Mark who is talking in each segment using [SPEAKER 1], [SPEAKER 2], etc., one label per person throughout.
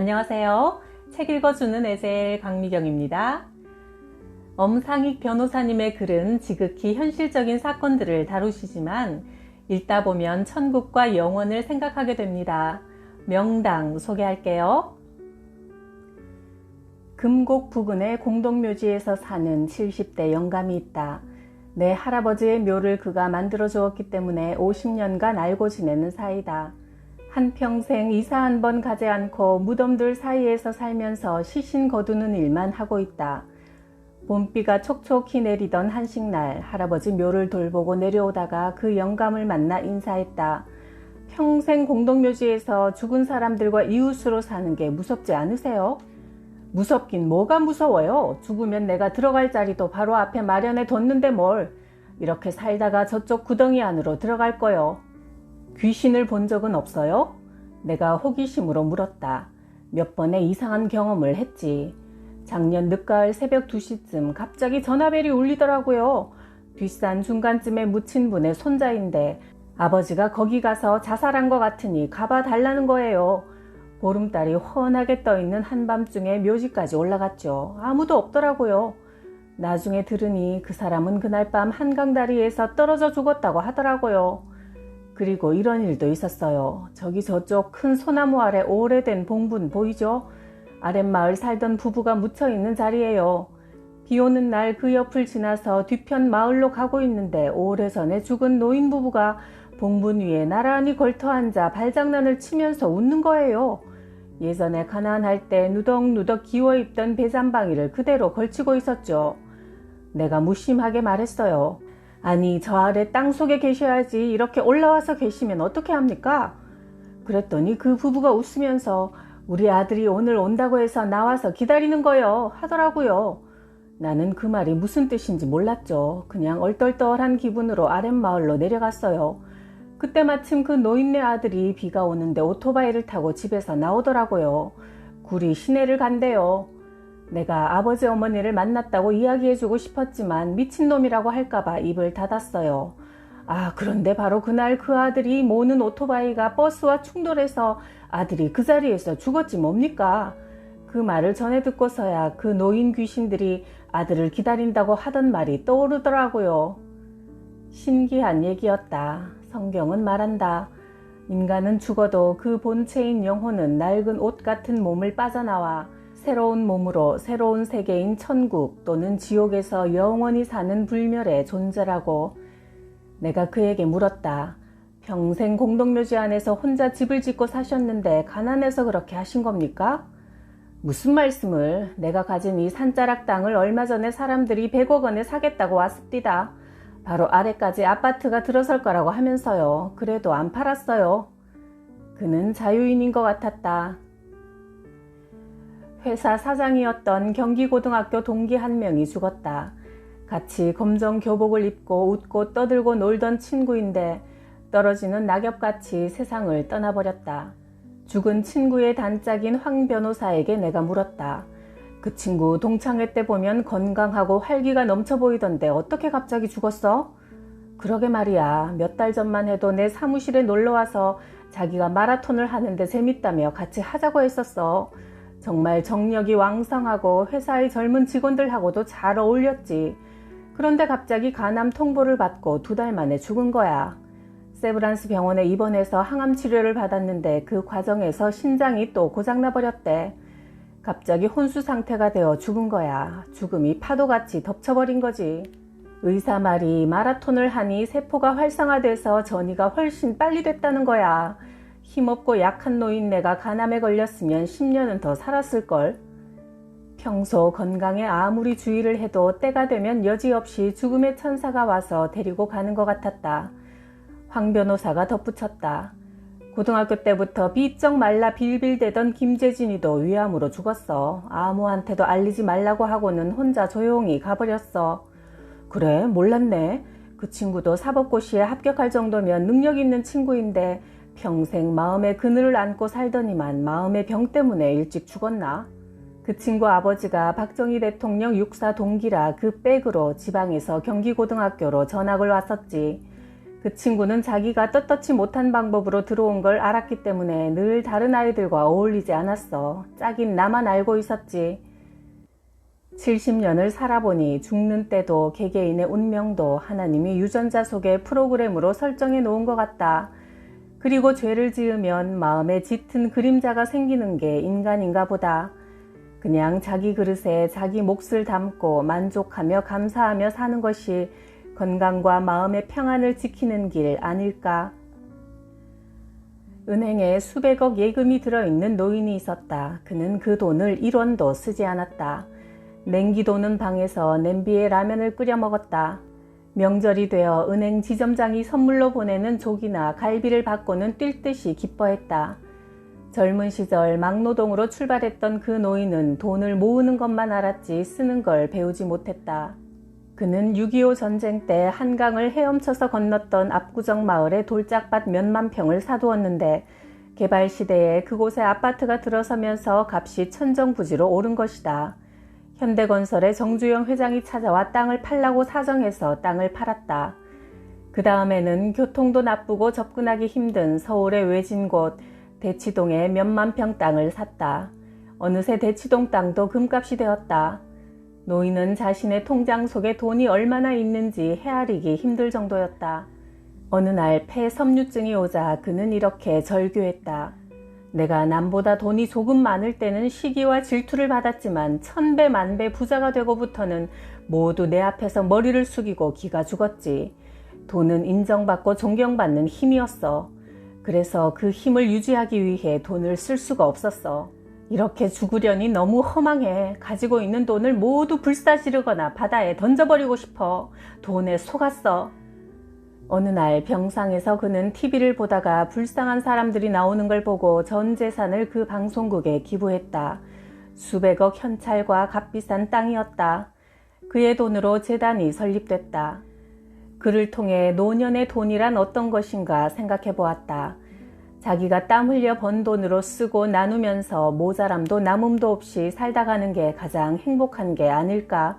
[SPEAKER 1] 안녕하세요. 책 읽어주는 에셀 강미경입니다. 엄상익 변호사님의 글은 지극히 현실적인 사건들을 다루시지만 읽다 보면 천국과 영원을 생각하게 됩니다. 명당 소개할게요. 금곡 부근의 공동묘지에서 사는 70대 영감이 있다. 내 할아버지의 묘를 그가 만들어 주었기 때문에 50년간 알고 지내는 사이다. 한평생 이사 한 번 가지 않고 무덤들 사이에서 살면서 시신 거두는 일만 하고 있다. 봄비가 촉촉히 내리던 한식 날 할아버지 묘를 돌보고 내려오다가 그 영감을 만나 인사했다. 평생 공동묘지에서 죽은 사람들과 이웃으로 사는 게 무섭지 않으세요? 무섭긴 뭐가 무서워요? 죽으면 내가 들어갈 자리도 바로 앞에 마련해 뒀는데 뭘. 이렇게 살다가 저쪽 구덩이 안으로 들어갈 거요. 귀신을 본 적은 없어요? 내가 호기심으로 물었다. 몇 번의 이상한 경험을 했지. 작년 늦가을 새벽 2시쯤 갑자기 전화벨이 울리더라고요. 뒷산 중간쯤에 묻힌 분의 손자인데 아버지가 거기 가서 자살한 것 같으니 가봐 달라는 거예요. 보름달이 훤하게 떠있는 한밤중에 묘지까지 올라갔죠. 아무도 없더라고요. 나중에 들으니 그 사람은 그날 밤 한강 다리에서 떨어져 죽었다고 하더라고요. 그리고 이런 일도 있었어요. 저기 저쪽 큰 소나무 아래 오래된 봉분 보이죠? 아랫마을 살던 부부가 묻혀 있는 자리예요. 비 오는 날 그 옆을 지나서 뒤편 마을로 가고 있는데 오래전에 죽은 노인 부부가 봉분 위에 나란히 걸터 앉아 발장난을 치면서 웃는 거예요. 예전에 가난할 때 누덕누덕 기워 입던 배잠방이를 그대로 걸치고 있었죠. 내가 무심하게 말했어요. 아니, 저 아래 땅 속에 계셔야지 이렇게 올라와서 계시면 어떻게 합니까? 그랬더니 그 부부가 웃으면서 우리 아들이 오늘 온다고 해서 나와서 기다리는 거요 하더라고요. 나는 그 말이 무슨 뜻인지 몰랐죠. 그냥 얼떨떨한 기분으로 아랫마을로 내려갔어요. 그때 마침 그 노인네 아들이 비가 오는데 오토바이를 타고 집에서 나오더라고요. 구리 시내를 간대요. 내가 아버지 어머니를 만났다고 이야기해주고 싶었지만 미친놈이라고 할까봐 입을 닫았어요. 아, 그런데 바로 그날 그 아들이 모는 오토바이가 버스와 충돌해서 아들이 그 자리에서 죽었지 뭡니까? 그 말을 전해 듣고서야 그 노인 귀신들이 아들을 기다린다고 하던 말이 떠오르더라고요. 신기한 얘기였다. 성경은 말한다. 인간은 죽어도 그 본체인 영혼은 낡은 옷 같은 몸을 빠져나와 새로운 몸으로 새로운 세계인 천국 또는 지옥에서 영원히 사는 불멸의 존재라고 내가 그에게 물었다. 평생 공동묘지 안에서 혼자 집을 짓고 사셨는데 가난해서 그렇게 하신 겁니까? 무슨 말씀을 내가 가진 이 산자락 땅을 얼마 전에 사람들이 100억 원에 사겠다고 왔습니다. 바로 아래까지 아파트가 들어설 거라고 하면서요. 그래도 안 팔았어요. 그는 자유인인 것 같았다. 회사 사장이었던 경기고등학교 동기 한 명이 죽었다. 같이 검정 교복을 입고 웃고 떠들고 놀던 친구인데 떨어지는 낙엽같이 세상을 떠나버렸다. 죽은 친구의 단짝인 황 변호사에게 내가 물었다. 그 친구 동창회 때 보면 건강하고 활기가 넘쳐 보이던데 어떻게 갑자기 죽었어? 그러게 말이야. 몇 달 전만 해도 내 사무실에 놀러 와서 자기가 마라톤을 하는데 재밌다며 같이 하자고 했었어. 정말 정력이 왕성하고 회사의 젊은 직원들하고도 잘 어울렸지. 그런데 갑자기 간암 통보를 받고 두 달 만에 죽은 거야. 세브란스 병원에 입원해서 항암 치료를 받았는데 그 과정에서 신장이 또 고장나 버렸대. 갑자기 혼수 상태가 되어 죽은 거야. 죽음이 파도같이 덮쳐버린 거지. 의사 말이 마라톤을 하니 세포가 활성화돼서 전이가 훨씬 빨리 됐다는 거야. 힘없고 약한 노인네가 간암에 걸렸으면 10년은 더 살았을 걸. 평소 건강에 아무리 주의를 해도 때가 되면 여지없이 죽음의 천사가 와서 데리고 가는 것 같았다. 황 변호사가 덧붙였다. 고등학교 때부터 비쩍 말라 빌빌대던 김재진이도 위암으로 죽었어. 아무한테도 알리지 말라고 하고는 혼자 조용히 가버렸어. 그래, 몰랐네. 그 친구도 사법고시에 합격할 정도면 능력 있는 친구인데 평생 마음의 그늘을 안고 살더니만 마음의 병 때문에 일찍 죽었나? 그 친구 아버지가 박정희 대통령 육사 동기라 그 백으로 지방에서 경기고등학교로 전학을 왔었지. 그 친구는 자기가 떳떳지 못한 방법으로 들어온 걸 알았기 때문에 늘 다른 아이들과 어울리지 않았어. 짝인 나만 알고 있었지. 70년을 살아보니 죽는 때도 개개인의 운명도 하나님이 유전자 속의 프로그램으로 설정해 놓은 것 같다. 그리고 죄를 지으면 마음에 짙은 그림자가 생기는 게 인간인가 보다. 그냥 자기 그릇에 자기 몫을 담고 만족하며 감사하며 사는 것이 건강과 마음의 평안을 지키는 길 아닐까? 은행에 수백억 예금이 들어있는 노인이 있었다. 그는 그 돈을 1원도 쓰지 않았다. 냉기 도는 방에서 냄비에 라면을 끓여 먹었다. 명절이 되어 은행 지점장이 선물로 보내는 조기나 갈비를 받고는 뛸 듯이 기뻐했다. 젊은 시절 막노동으로 출발했던 그 노인은 돈을 모으는 것만 알았지 쓰는 걸 배우지 못했다. 그는 6.25 전쟁 때 한강을 헤엄쳐서 건넜던 압구정 마을에 돌짝밭 몇만 평을 사두었는데 개발 시대에 그곳에 아파트가 들어서면서 값이 천정부지로 오른 것이다. 현대건설의 정주영 회장이 찾아와 땅을 팔라고 사정해서 땅을 팔았다. 그 다음에는 교통도 나쁘고 접근하기 힘든 서울의 외진 곳 대치동에 몇만 평 땅을 샀다. 어느새 대치동 땅도 금값이 되었다. 노인은 자신의 통장 속에 돈이 얼마나 있는지 헤아리기 힘들 정도였다. 어느 날 폐섬유증이 오자 그는 이렇게 절규했다. 내가 남보다 돈이 조금 많을 때는 시기와 질투를 받았지만 천배 만배 부자가 되고부터는 모두 내 앞에서 머리를 숙이고 기가 죽었지. 돈은 인정받고 존경받는 힘이었어. 그래서 그 힘을 유지하기 위해 돈을 쓸 수가 없었어. 이렇게 죽으려니 너무 허망해. 가지고 있는 돈을 모두 불사지르거나 바다에 던져버리고 싶어. 돈에 속았어. 어느 날 병상에서 그는 TV를 보다가 불쌍한 사람들이 나오는 걸 보고 전 재산을 그 방송국에 기부했다. 수백억 현찰과 값비싼 땅이었다. 그의 돈으로 재단이 설립됐다. 그를 통해 노년의 돈이란 어떤 것인가 생각해 보았다. 자기가 땀 흘려 번 돈으로 쓰고 나누면서 모자람도 남음도 없이 살다 가는 게 가장 행복한 게 아닐까.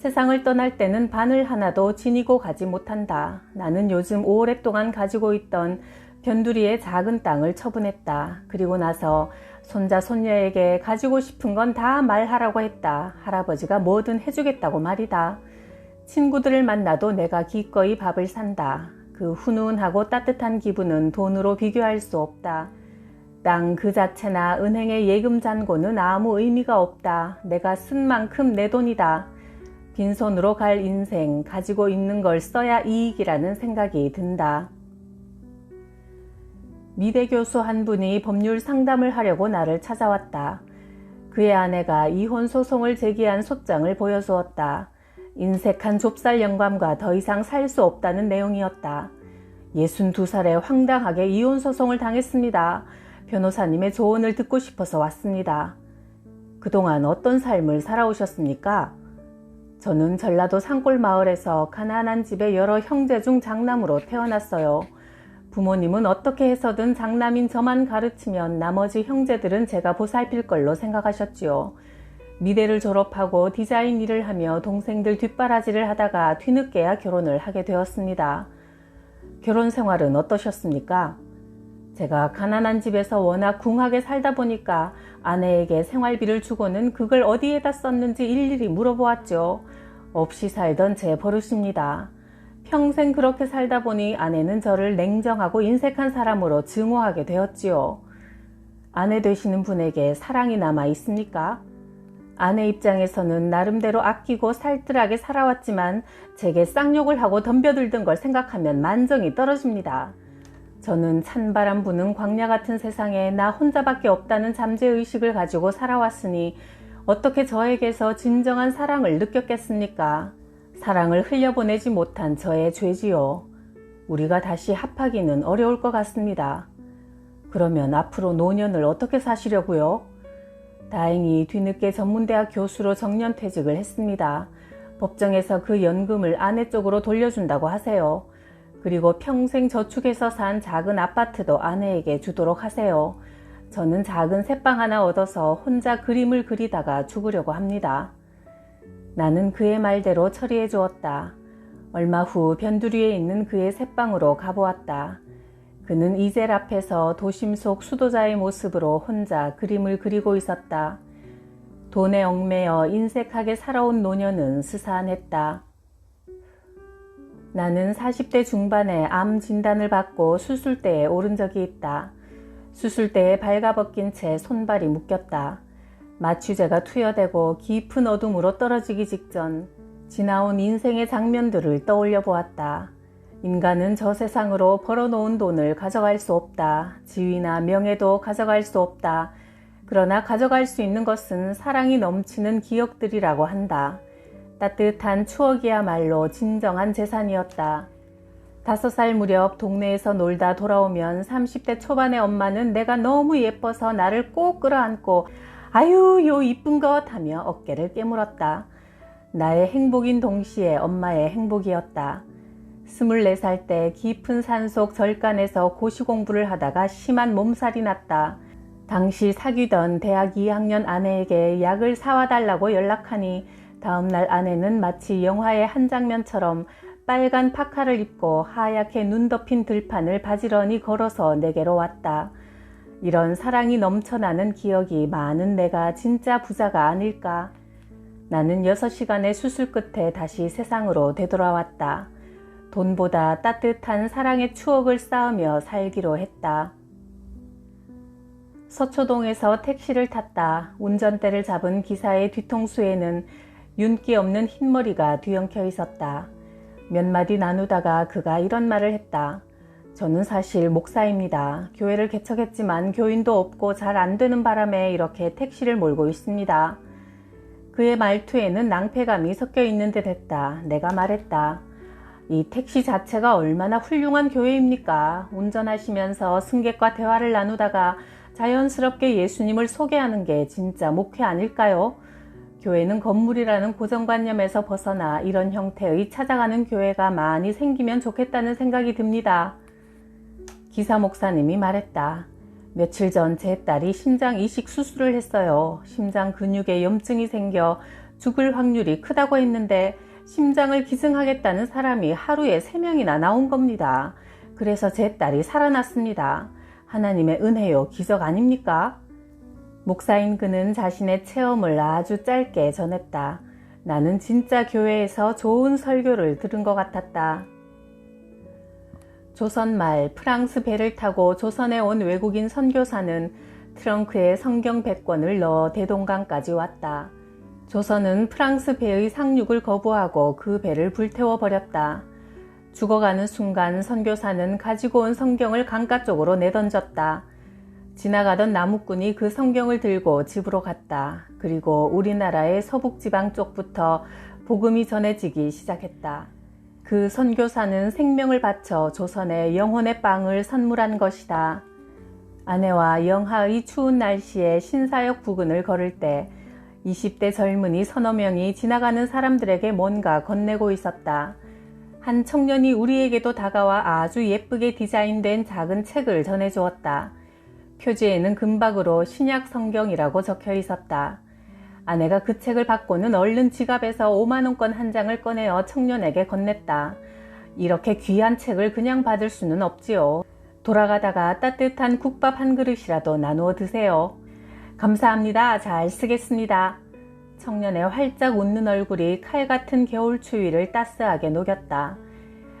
[SPEAKER 1] 세상을 떠날 때는 바늘 하나도 지니고 가지 못한다. 나는 요즘 오랫동안 가지고 있던 변두리의 작은 땅을 처분했다. 그리고 나서 손자 손녀에게 가지고 싶은 건 다 말하라고 했다. 할아버지가 뭐든 해주겠다고 말이다. 친구들을 만나도 내가 기꺼이 밥을 산다. 그 훈훈하고 따뜻한 기분은 돈으로 비교할 수 없다. 땅 그 자체나 은행의 예금 잔고는 아무 의미가 없다. 내가 쓴 만큼 내 돈이다. 빈손으로 갈 인생, 가지고 있는 걸 써야 이익이라는 생각이 든다. 미대 교수 한 분이 법률 상담을 하려고 나를 찾아왔다. 그의 아내가 이혼 소송을 제기한 소장을 보여주었다. 인색한 좁쌀 영감과 더 이상 살 수 없다는 내용이었다. 62살에 황당하게 이혼 소송을 당했습니다. 변호사님의 조언을 듣고 싶어서 왔습니다. 그동안 어떤 삶을 살아오셨습니까? 저는 전라도 산골 마을에서 가난한 집의 여러 형제 중 장남으로 태어났어요. 부모님은 어떻게 해서든 장남인 저만 가르치면 나머지 형제들은 제가 보살필 걸로 생각하셨지요. 미대를 졸업하고 디자인 일을 하며 동생들 뒷바라지를 하다가 뒤늦게야 결혼을 하게 되었습니다. 결혼 생활은 어떠셨습니까? 제가 가난한 집에서 워낙 궁하게 살다 보니까 아내에게 생활비를 주고는 그걸 어디에다 썼는지 일일이 물어보았죠. 없이 살던 제 버릇입니다. 평생 그렇게 살다 보니 아내는 저를 냉정하고 인색한 사람으로 증오하게 되었지요. 아내 되시는 분에게 사랑이 남아 있습니까? 아내 입장에서는 나름대로 아끼고 살뜰하게 살아왔지만 제게 쌍욕을 하고 덤벼들던 걸 생각하면 만정이 떨어집니다. 저는 찬바람 부는 광야 같은 세상에 나 혼자밖에 없다는 잠재의식을 가지고 살아왔으니 어떻게 저에게서 진정한 사랑을 느꼈겠습니까? 사랑을 흘려보내지 못한 저의 죄지요. 우리가 다시 합하기는 어려울 것 같습니다. 그러면 앞으로 노년을 어떻게 사시려고요? 다행히 뒤늦게 전문대학 교수로 정년 퇴직을 했습니다. 법정에서 그 연금을 아내 쪽으로 돌려준다고 하세요. 그리고 평생 저축해서 산 작은 아파트도 아내에게 주도록 하세요. 저는 작은 새빵 하나 얻어서 혼자 그림을 그리다가 죽으려고 합니다. 나는 그의 말대로 처리해 주었다. 얼마 후 변두리에 있는 그의 새방으로 가보았다. 그는 이젤 앞에서 도심 속 수도자의 모습으로 혼자 그림을 그리고 있었다. 돈에 얽매여 인색하게 살아온 노년은 스산했다. 나는 40대 중반에 암 진단을 받고 수술대에 오른 적이 있다. 수술대에 발가벗긴 채 손발이 묶였다. 마취제가 투여되고 깊은 어둠으로 떨어지기 직전 지나온 인생의 장면들을 떠올려 보았다. 인간은 저 세상으로 벌어놓은 돈을 가져갈 수 없다. 지위나 명예도 가져갈 수 없다. 그러나 가져갈 수 있는 것은 사랑이 넘치는 기억들이라고 한다. 따뜻한 추억이야말로 진정한 재산이었다. 다섯 살 무렵 동네에서 놀다 돌아오면 30대 초반의 엄마는 내가 너무 예뻐서 나를 꼭 끌어안고 아유 요 이쁜 것 하며 어깨를 깨물었다. 나의 행복인 동시에 엄마의 행복이었다. 24살 때 깊은 산속 절간에서 고시 공부를 하다가 심한 몸살이 났다. 당시 사귀던 대학 2학년 아내에게 약을 사와 달라고 연락하니 다음날 아내는 마치 영화의 한 장면처럼 빨간 파카를 입고 하얗게 눈 덮인 들판을 바지런히 걸어서 내게로 왔다. 이런 사랑이 넘쳐나는 기억이 많은 내가 진짜 부자가 아닐까. 나는 6시간의 수술 끝에 다시 세상으로 되돌아왔다. 돈보다 따뜻한 사랑의 추억을 쌓으며 살기로 했다. 서초동에서 택시를 탔다. 운전대를 잡은 기사의 뒤통수에는 윤기 없는 흰머리가 뒤엉켜 있었다. 몇 마디 나누다가 그가 이런 말을 했다. 저는 사실 목사입니다. 교회를 개척했지만 교인도 없고 잘 안 되는 바람에 이렇게 택시를 몰고 있습니다. 그의 말투에는 낭패감이 섞여 있는 듯 했다. 내가 말했다. 이 택시 자체가 얼마나 훌륭한 교회입니까? 운전하시면서 승객과 대화를 나누다가 자연스럽게 예수님을 소개하는 게 진짜 목회 아닐까요? 교회는 건물이라는 고정관념에서 벗어나 이런 형태의 찾아가는 교회가 많이 생기면 좋겠다는 생각이 듭니다. 기사 목사님이 말했다. 며칠 전 제 딸이 심장 이식 수술을 했어요. 심장 근육에 염증이 생겨 죽을 확률이 크다고 했는데 심장을 기증하겠다는 사람이 하루에 3명이나 나온 겁니다. 그래서 제 딸이 살아났습니다. 하나님의 은혜요, 기적 아닙니까? 목사인 그는 자신의 체험을 아주 짧게 전했다. 나는 진짜 교회에서 좋은 설교를 들은 것 같았다. 조선 말 프랑스 배를 타고 조선에 온 외국인 선교사는 트렁크에 성경 100권을 넣어 대동강까지 왔다. 조선은 프랑스 배의 상륙을 거부하고 그 배를 불태워 버렸다. 죽어가는 순간 선교사는 가지고 온 성경을 강가 쪽으로 내던졌다. 지나가던 나무꾼이 그 성경을 들고 집으로 갔다. 그리고 우리나라의 서북지방 쪽부터 복음이 전해지기 시작했다. 그 선교사는 생명을 바쳐 조선에 영혼의 빵을 선물한 것이다. 아내와 영하의 추운 날씨에 신사역 부근을 걸을 때 20대 젊은이 서너 명이 지나가는 사람들에게 뭔가 건네고 있었다. 한 청년이 우리에게도 다가와 아주 예쁘게 디자인된 작은 책을 전해주었다. 표지에는 금박으로 신약 성경이라고 적혀 있었다. 아내가 그 책을 받고는 얼른 지갑에서 5만원권 한 장을 꺼내어 청년에게 건넸다. 이렇게 귀한 책을 그냥 받을 수는 없지요. 돌아가다가 따뜻한 국밥 한 그릇이라도 나누어 드세요. 감사합니다. 잘 쓰겠습니다. 청년의 활짝 웃는 얼굴이 칼 같은 겨울 추위를 따스하게 녹였다.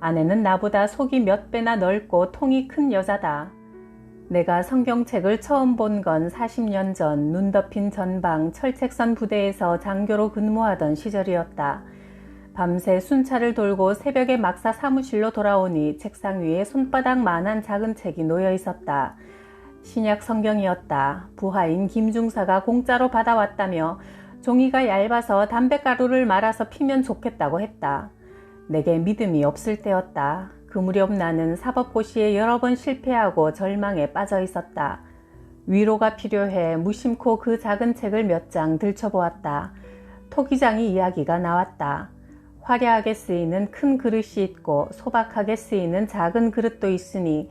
[SPEAKER 1] 아내는 나보다 속이 몇 배나 넓고 통이 큰 여자다. 내가 성경책을 처음 본 건 40년 전 눈 덮인 전방 철책선 부대에서 장교로 근무하던 시절이었다. 밤새 순찰을 돌고 새벽에 막사 사무실로 돌아오니 책상 위에 손바닥만한 작은 책이 놓여 있었다. 신약 성경이었다. 부하인 김중사가 공짜로 받아왔다며 종이가 얇아서 담배가루를 말아서 피면 좋겠다고 했다. 내게 믿음이 없을 때였다. 그 무렵 나는 사법고시에 여러 번 실패하고 절망에 빠져 있었다. 위로가 필요해 무심코 그 작은 책을 몇 장 들춰보았다. 토기장이 이야기가 나왔다. 화려하게 쓰이는 큰 그릇이 있고 소박하게 쓰이는 작은 그릇도 있으니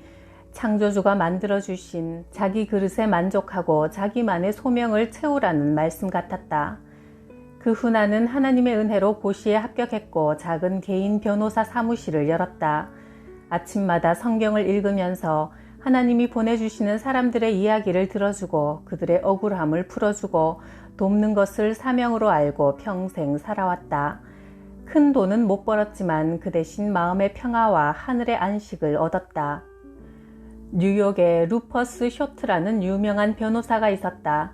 [SPEAKER 1] 창조주가 만들어주신 자기 그릇에 만족하고 자기만의 소명을 채우라는 말씀 같았다. 그 후 나는 하나님의 은혜로 고시에 합격했고 작은 개인 변호사 사무실을 열었다. 아침마다 성경을 읽으면서 하나님이 보내주시는 사람들의 이야기를 들어주고 그들의 억울함을 풀어주고 돕는 것을 사명으로 알고 평생 살아왔다. 큰 돈은 못 벌었지만 그 대신 마음의 평화와 하늘의 안식을 얻었다. 뉴욕에 루퍼스 쇼트라는 유명한 변호사가 있었다.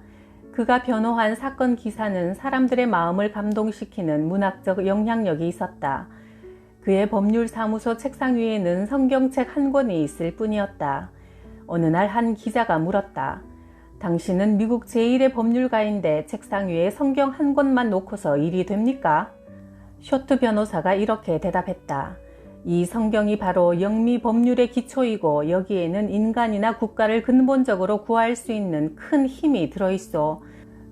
[SPEAKER 1] 그가 변호한 사건 기사는 사람들의 마음을 감동시키는 문학적 영향력이 있었다. 그의 법률사무소 책상 위에는 성경책 한 권이 있을 뿐이었다. 어느 날 한 기자가 물었다. 당신은 미국 제1의 법률가인데 책상 위에 성경 한 권만 놓고서 일이 됩니까? 쇼트 변호사가 이렇게 대답했다. 이 성경이 바로 영미 법률의 기초이고 여기에는 인간이나 국가를 근본적으로 구할 수 있는 큰 힘이 들어있어.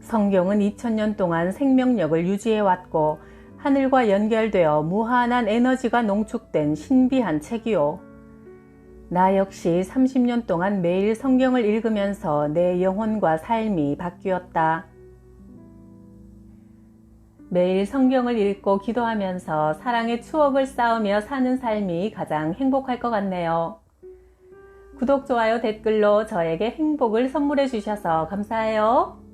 [SPEAKER 1] 성경은 2000년 동안 생명력을 유지해왔고 하늘과 연결되어 무한한 에너지가 농축된 신비한 책이요. 나 역시 30년 동안 매일 성경을 읽으면서 내 영혼과 삶이 바뀌었다. 매일 성경을 읽고 기도하면서 사랑의 추억을 쌓으며 사는 삶이 가장 행복할 것 같네요. 구독, 좋아요, 댓글로 저에게 행복을 선물해 주셔서 감사해요.